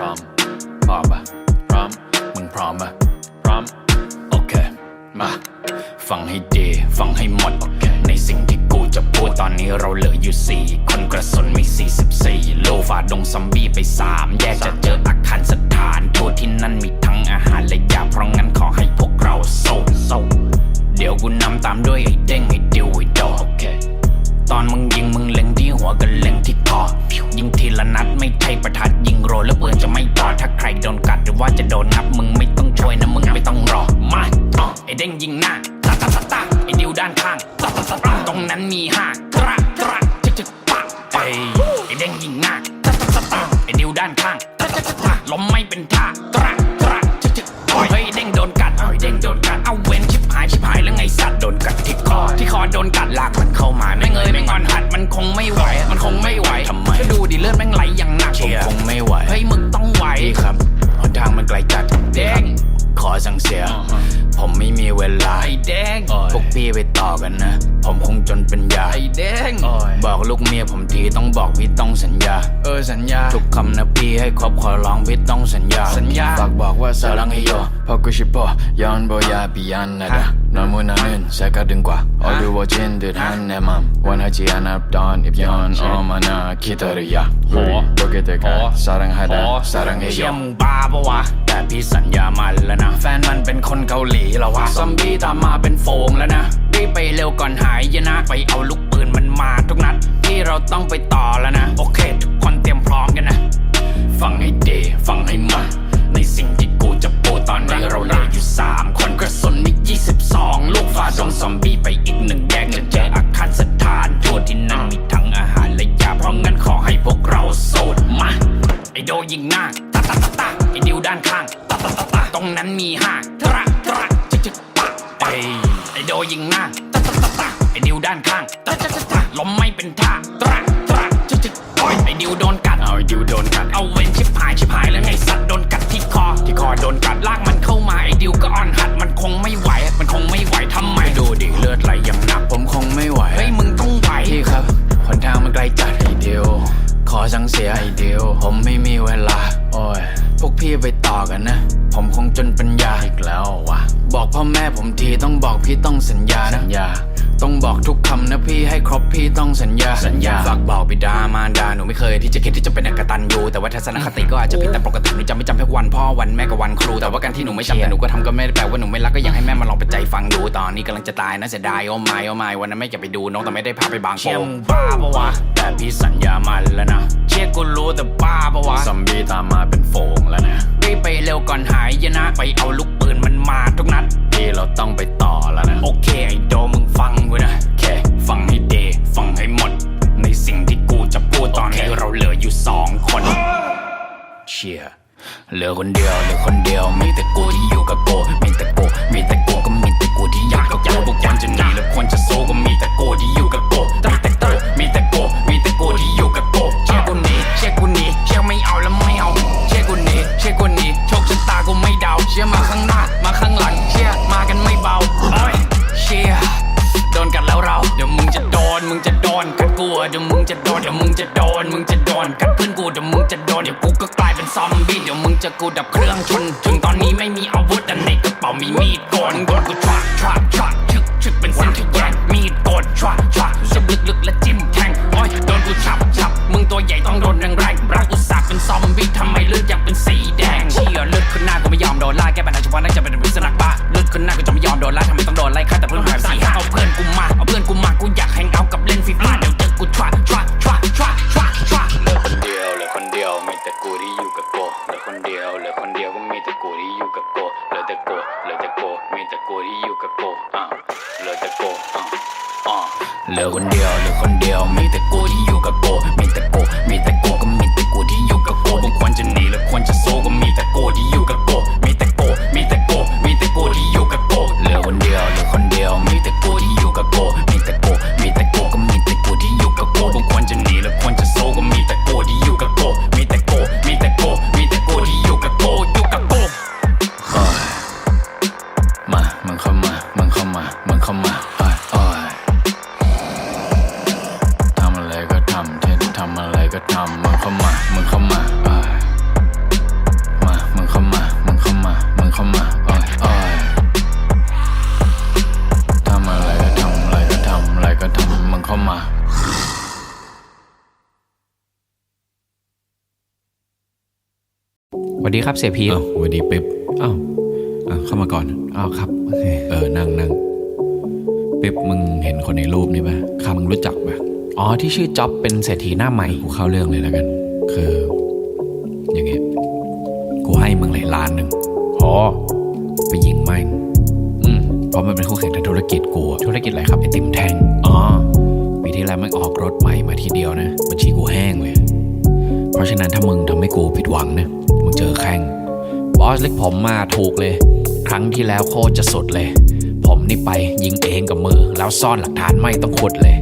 ร้อมพร้อมปะพร้อมมึงพร้อมปะพร้อมโอเคมาฟังให้ดีฟังให้หมดโอเคในสิ่งที่กูจะพูดตอนนี้เราเหลืออยู่สี่คนกระสุนมี 44โลฝ่าดงซอมบี้ไป 3 แยกจะเจออาคารสต นั้นมีห้าตระตระจึกจึกปะไอไอเด้งยิงหน้าตาตาตาตาไอดิวด้านข้างตาตาตาตาล้มไม่เป็นท่าตระตระจึกจึกเฮ้ยไอ้เด้งโดนกัดเอาไอเด้งโดนกัดเอาเว้นชิบหายชิบหายแล้วไงสัตว์โดนกัดที่คอที่คอโดนกัดลากมันเข้ามาไม่เงยไม่งอนหัดมันคงไม่ไหวมันคงไม่ไหวทำไมก็ดูดิเลือดแม่งไหลอย่างหนักผมคงไม่ไหวเฮ้ยมึงต้องไหวครับหนทางมันไกลจัดเด้ง ขอสั่งเสีย ผมไม่มีเวลาไอ้เด้งพวกพี่ไปต่อกันนะ ผมคงจนเป็นยาไอ้เด้งบอกลูกเมียผมทีต้องบอกพี่ต้องสัญญา เออสัญญา ทุกคำนะพี่ให้ครบขอร้องพี่ต้องสัญญา สัญญาฝากบอกว่าสารังให้โยพอกูชิปย้อนบอยาปิยันนะดะนอนมูนานึนใช้กัดดึงกว่าออดูว่าจินดืดฮันแนมัมวันฮัจิอานับดอนอิบยอนออมานาคิตาริยาโหโบเกเตกาสารังให้ดะสารังให้โยเชี่ยมึงบ้าปะวะ แต่พี่สัญญามันแล้วนะ แฟนมันเป็นคนเกาหลีแล้ววะ ซอมบี้ตามมาเป็นโฟงแล้วนะรีบไปเร็วก่อนหายยนะ ไปเอาลูกปืนมันมาทุกนัด ที่เราต้องไปต่อแล้วนะ โอเค ทุกคนเตรียมพร้อมกันนะ ฟังให้ดีฟังให้หมดในสิ่งที่กูจะพูดตอนนี้เราเหลืออยู่3คน ดิวโดนกัด เอาไอดิวโดนกัด เอาเว้นชิบหายชิบหายแล้วไงสัตว์โดนกัดที่คอ ที่คอโดนกัดลากมันเข้ามาไอดิวก็อ่อนหัดมันคงไม่ไหว มันคงไม่ไหวทำไมดูดิเลือดไหลอย่างหนัก ผมคงไม่ไหว เฮ้ยมึงต้องไหวพี่ครับหนทางมันไกลจัดไอเดียวขอสั่งเสียไอเดียวผมไม่มีเวลา โอ้ยพวกพี่ไปต่อกันนะ ผมคงจนปัญญาอีกแล้ววะบอกพ่อแม่ผมทีต้องบอกพี่ต้องสัญญานะสัญญา ต้องบอกทุกคำนะพี่ให้ครบพี่ต้องสัญญา สัญญา ฝากบอกบิดามารดาหนูไม่เคยที่จะคิดที่จะเป็นอกตันยูแต่ว่าทัศนคติก็อาจจะผิดแต่ปกติหนูจำไม่จำแค่วันพ่อวันแม่กับวันครู แต่ว่าการที่หนูไม่จำแต่หนูก็ทำก็ไม่ได้แปลว่าหนูไม่รักก็อยากให้แม่มาลองไปใจฟังดูตอนนี้กำลังจะตายนะเสียดายโอ้ไม่โอ้ไม่วันนั้นแม่อยากไปดูน้องแต่ไม่ได้พาไปบางโป่งบ้าปะวะแต่พี่สัญญามันแล้วนะเชื่อกูรู้แต่บ้าปะวะซอมบี้ตามมาเป็นโฟงแล้วนะรีบไปเร็วก่อนหายยนะไปเอาลูกปืนมันมาทุกนัดที่เราต้องไปต่อแล้วนะโอเคไอ อคนเดียวเหลือคนเดียวมีแต่กูที่อยู่กับกูมีแต่กู งจะกูดับเครื่องชนถึงตอนนี้ไม่มีอาวุธแต่ในกระเป๋ามีมีดโกนโกนกูชวักชวักชวักชึกชึกเป็นเส้นทะแยงมีดโกนชวักชวักจะลึกลึกและจิ้มแทงโอ้ยโดนกูฉับฉับมึงตัวใหญ่ต้องโดนแรงแรงรักอุตส่าห์เป็นซอมบี้ทำไมเลือดยังเป็นสีแดงเชี่ยเลือดขึ้นหน้ากูไม่ยอมโดนไล่แก้ปัญหาเฉพาะนั่นจะเป็นวิศนักบ้า จะทำมึงเข้ามามึงเข้ามาอ่อยมามึงเข้ามามึงเข้ามามึงเข้ามาอ่อยอ่อยทำอะไรก็ทำอะไรก็ทำอะไรก็ทำมึงเข้ามาสวัสดีครับเสียพีอ้สวัสดีปิ๊บอ้าวอะเข้ามาก่อนอ้าวครับเออนั่งนั่งปิ๊บมึงเห็นคนในรูปนี่ปะข้ามึงรู้จักปะ อ๋อที่ชื่อจ็อบเป็นเศรษฐีหน้าใหม่กูเข้าเรื่องเลยแล้วกัน คือ อย่างเงี้ยกูให้มึงเลยล้านหนึ่งอ๋อไปยิงแม่งอืมเพราะมันเป็นคู่แข่งทางธุรกิจกูอะธุรกิจอะไรครับไอติมแท่งอ๋อปีที่แล้วมันออกรถใหม่มาทีเดียวนะบัญชีกูแห้งเลย เพราะฉะนั้นถ้ามึงทำให้กูผิดหวังนะมึงเจอแข่งบอสเล็กผมมาถูกเลย ครั้งที่แล้วโคตรจะสุดเลย ผมนี่ไปยิงเองกับมือ แล้วซ่อนหลักฐานไม่ต้องขุดเลย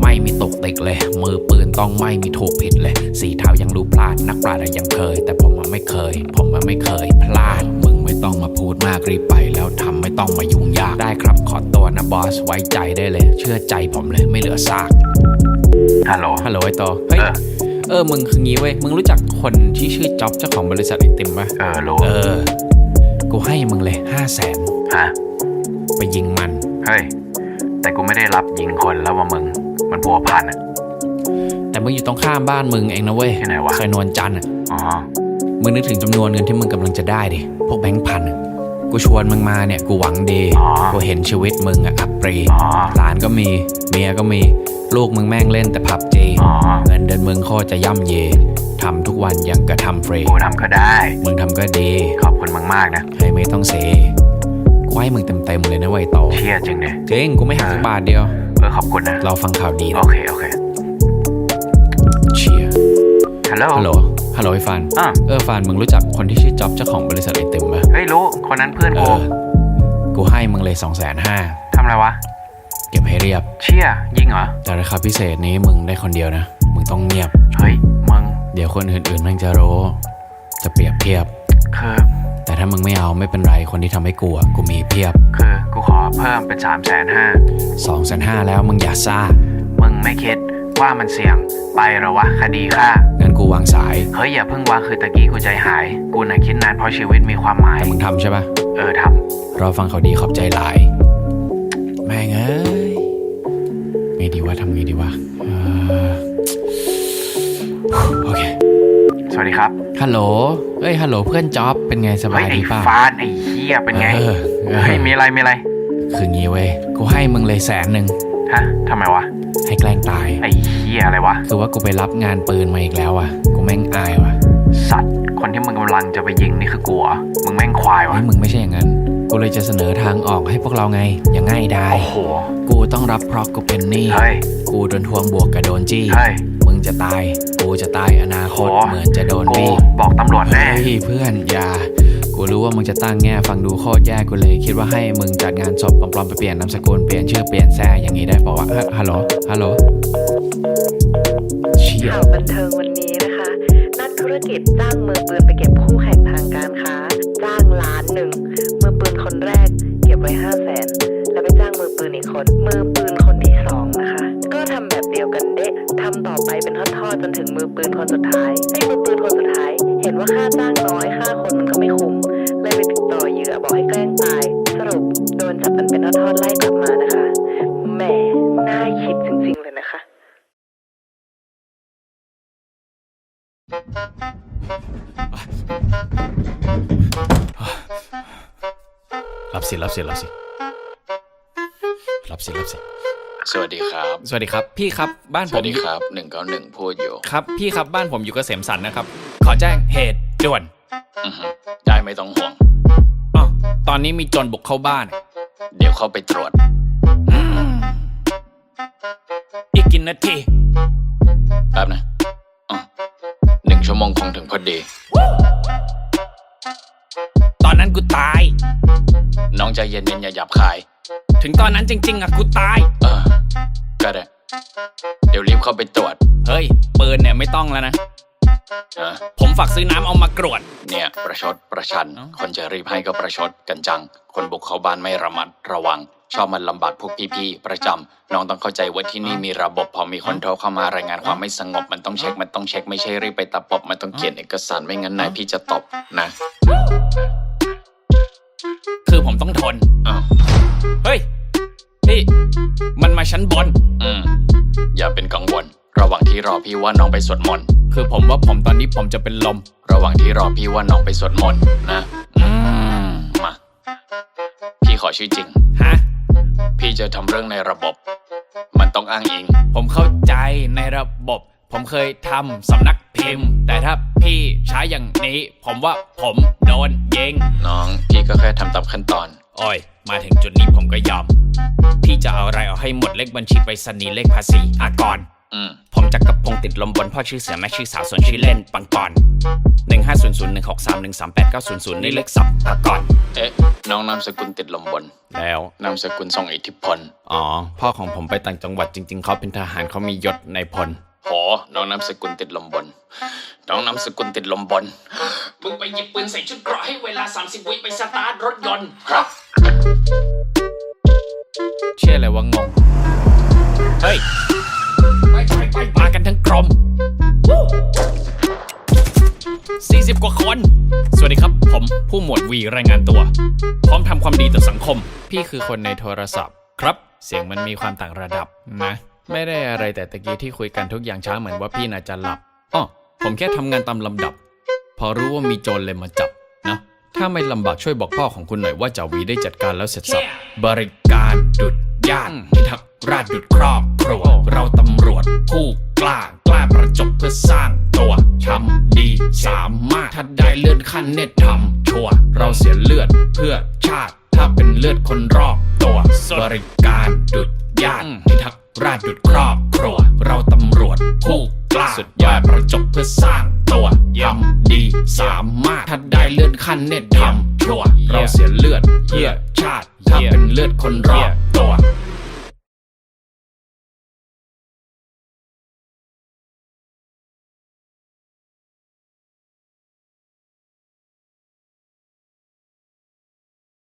ไม่มีตก ติกเลย มือปืนต้องไม่มีถูกผิดเลย สีเท้ายังรู้พลาดนักปราชญ์อะยังเคย แต่ผมมันไม่เคย ผมมันไม่เคยพลาด มึงไม่ต้องมาพูดมากรีบไป แล้วทำไม่ต้องมายุ่งยากได้ครับ ขอตัวนะบอสไว้ใจได้เลย เชื่อใจผมเลยไม่เหลือซากฮัลโหลฮัลโหลไอโตเฮ้ยเออเออมึงคืองี้เว้ย มึงรู้จักคนที่ชื่อจ็อบเจ้าของบริษัทไอติมปะเออโหลเออ กูให้มึงเลยห้าแสนฮะ ไปยิงมัน เฮ้ย แต่กูไม่ได้รับยิงคนแล้วว่ามึง มันพัวพันอะแต่มึงอยู่ตรงข้ามบ้านมึงเองนะเว้ยที่ไหนวะ ซอยนวลจันทร์อะอ๋อ มึงนึกถึงจำนวนเงินที่มึงกำลังจะได้ดิ พวกแบงค์พันอะกูชวนมึงมาเนี่ยกูหวังดี อ๋อ กูเห็นชีวิตมึงอะอับปรี อ๋อ หลานก็มี เมียก็มี ลูกมึงแม่งเล่นแต่ผับจี อ๋อ เงินเดือนมึงโคตรจะย่ำเยทำทุกวันยังกระทำฟรี กูทำก็ได้ มึงทำก็ดี ขอบคุณมึงมากนะ ให้ไม่ต้องเสกูให้มึงเต็มๆเลยนะไวยโตเชี่ยจริงเนี่ยจริงกูไม่หักสักบาทเดียว เออขอบคุณนะ เราฟังข่าวดีโอนะเค โอเค เชียร์ฮัลโหล ฮัลโหล ฮัลโหลไอ้ฟานอะ เออฟานมึงรู้จักคนที่ชื่อจ๊อบเจ้าของบริษัทไอติมปะเฮ้ยรู้ คนนั้นเพื่อนเอกู อ กูให้มึงเลยสองแสนห้าทำอะไรวะ เก็บให้เรียบ เชี่ยยิงเหรอ แต่ราคาพิเศษนี้มึงได้คนเดียวนะ มึงต้องเงียบ เฮ้ย มึง เดี๋ยวคนอื่นๆแม่งจะรู้ จะเปรียบเทียบ คือ แต่ถ้ามึงไม่เอาไม่เป็นไรคนที่ทำให้กูอะกูมีเพียบ คือกูขอเพิ่มเป็น3ามแสนห้าสองแสนห้าแล้วมึงอย่าซ่า มึงไม่คิดว่ามันเสี่ยง ไปเหรอวะคดีฆ่างั้นกูวางสาย เฮ้ยอย่าเพิ่งวางคือตะกี้กูใจหาย กูน่ะคิดนานเพราะชีวิตมีความหมายแต่มึงทำใช่ปะเออทรอฟังเขาวดีขอบใจหลาย แม่งเอ้ยไงดีวะทำไงดีวะเอ่อโอเคำสวัสดีครับ ฮัลโหล เอ้ยฮัลโหลเพื่อนจ๊อบเป็นไงสเฮ้บายยไอ้ดีป่ะฟานไอ้เฮียเป็นไงเออเออเฮ้ยมีอะไรมีอะไร คืองี้เว้ยกูให้มึงเลยแสนหนึ่งฮะทำไมวะให้แกล้งตายไอ้เฮียอะไรวะคือว่ากูไปรับงานปืนมาอีกแล้วอะกูแม่งอายว่ะ สัตว์คนที่มึงกำลังจะไปยิงนี่คือกูเหรอมึงแม่งควายวะเฮ้ยมึงไม่ใช่อย่างนั้นกูเลยจะเสนอทางออกให้พวกเราไง อย่างง่ายได้โอ้โหกูต้องรับเพราะกูเป็นหนี้เฮ้ยกูโดนทวงบวกกับโดนจี้เฮ้ยมึง จะตาย กูจะตายอนาคตโอ้เหมือนจะโดนกูบี้บอกตำรวจแน่เฮ้ยเพื่อนอย่า กูรู้ว่ามึงจะตั้งแง่ฟังดูโคตรแย่กูเลยคิดว่าให้มึงจัดงานศพปลอมๆไปเปลี่ยนนามสกุลเปลี่ยนชื่อเปลี่ยนแซ่อย่างนี้ได้ปะวะฮะฮัลโหลฮัลโหลเชี่ยข่าวบันเทิงวันนี้นะคะ นักธุรกิจจ้างมือปืนไปเก็บายสรุปโดนจับมันเป็นทอดๆไล่กลับมานะคะแหมน่าคิดจริงๆเลยนะคะ รับสิรับสิรับสิรับสิรับสิสวัสดีครับ สวัสดีครับ พี่ครับบ้านสผมวัสดีอยู่ครับหนึ่งเก้าหนึ่งพูดอยู่ครับ พี่ครับบ้านผมอยู่เกษมสันนะครับ ขอแจ้งเหตุด่วน อือฮึได้ไม่ต้องห่วงอ๋อ ตอนนี้มีโจรบุกเข้าบ้าน เดี๋ยวเข้าไปตรวจ อีกกินนาทีแป๊บนะอ๋อหนึ่งชั่วโมงคงถึงพอดี ตอนนั้นกูตาย น้องใจเย็นๆอย่าหยับคาย ถึงตอนนั้นจริง ๆอะกูตาย เออก็ได้ เดี๋ยวรีบเข้าไปตรวจ เฮ้ยปืนเนี่ยไม่ต้องแล้วนะนะ ผมฝากซื้อน้ำเอามากรวด เนี่ยประชดประชันเอ้าคนจะรีบให้ก็ประชดกันจัง คนบุกเข้าบ้านไม่ระมัดระวัง ชอบมันลำบากพวกพี่ๆประจำน้องต้องเข้าใจว่าที่นี่มีระบบ พอมีคนโทรเข้ามารายงานความไม่สงบ มันต้องเช็คมันต้องเช็คไม่ใช่รีบไปตะปบมันต้องเขียนเอกสารไม่งั้นนายพี่จะตบนะ คือผมต้องทนอ้าวเฮ้ยพี่มันมาชั้นบนอืมอย่าเป็นกังวล ระหว่างที่รอพี่ว่าน้องไปสวดมนต์ คือผมว่าผมตอนนี้ผมจะเป็นลม ระหว่างที่รอพี่ว่าน้องไปสวดมนต์นะอืมมา พี่ขอชื่อจริง ฮะ พี่จะทำเรื่องในระบบ มันต้องอ้างอิง ผมเข้าใจในระบบ ผมเคยทำสำนักพิมพ์ แต่ถ้าพี่ใช้อย่างนี้ ผมว่าผมโดนยิง น้อง พี่ก็แค่ทำตามขั้นตอน โอ้ย มาถึงจุดนี้ผมก็ยอม พี่จะเอาอะไรเอาให้หมดเลขบัญชีไปรษณีย์เลขภาษีอากรอืม ผมจักกระพงติดลมบนพ่อชื่อเสือแม่ชื่อสาวส่วนชื่อเล่นปังปอนหนึ่งห้าศูนย์ศูนย์หนึ่งหกสามหนึ่งสามแปดเก้าศูนย์ศูนย์นี่เลขสับอากรเอ๊ะ น้องนามสกุลติดลมบน แล้วนามสกุลทรงอิทธิพล อ๋อ พ่อของผมไปต่างจังหวัดจริง ๆ เขาเป็นทหารเขามียศในพลโหน้องนามสกุลติดลมบน น้องนามสกุลติดลมบน มึงไปหยิบปืนใส่ชุดเกราะให้เวลา 30 วิไปสตาร์ทรถยนต์ครับ เชื่อเลยว่างง เฮ้ย รม 40 กว่าคน สวัสดีครับ ผมผู้หมวดวีรายงานตัว พร้อมทำความดีต่อสังคม พี่คือคนในโทรศัพท์ ครับ เสียงมันมีความต่างระดับนะ ไม่ได้อะไรแต่ตะกี้ที่คุยกันทุกอย่างช้าเหมือนว่าพี่น่าจะหลับอ๋อผมแค่ทำงานตามลำดับ พอรู้ว่ามีโจรเลยมาจับนะ ถ้าไม่ลำบากช่วยบอกพ่อของคุณหน่อยว่าจ่าวีได้จัดการแล้วเสร็จสับบริการดุดย่านพิทักษ์ราชดุดครอบครัวเราตำรวจผู้กล้า กล้าประจบเพื่อสร้างตัวทำดีสามารถถ้าได้เลื่อนขั้นเน็ตทำชัวร์เราเสียเลือดเพื่อชาติ ถ้าเป็นเลือดคนรอบตัว บริการดุดย่านพิทักษ์ราชดุดครอบครัว เราตำรวจผู้กล้าสุดยอดประจบเพื่อสร้างตัวทำดีสามารถถ้าได้เลื่อนขั้นเน็ตทำชัวร์เราเสียเลือดเพื่อชาติ ถ้าเป็นเลือดคนรอบตัว